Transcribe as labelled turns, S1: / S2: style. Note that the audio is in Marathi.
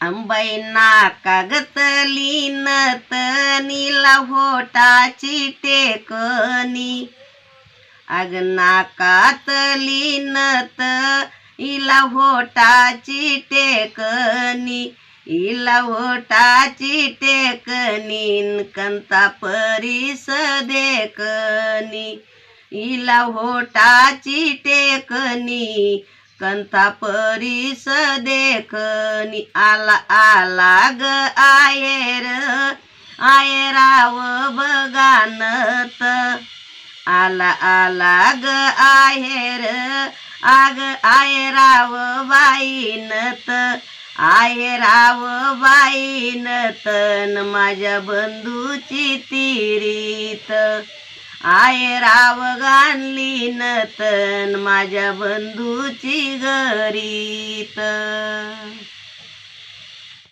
S1: अंबाईना कागतली नत नीला होटाची टेकनी अग नाकातली नत इला होटाची टेकनी इला होटाची टेकनी कंता परीस देखनी इला होटाची टेकनी कंता परीस देखनी आला आला ग आयेर आयराव बगानत. आला आला ग आहेर आग आयराव बाईनत. आयराव बाईनत न माझ्या बंधूची तिरीत. आयराव गाणली नतन माझ्या बंधूची गरीत.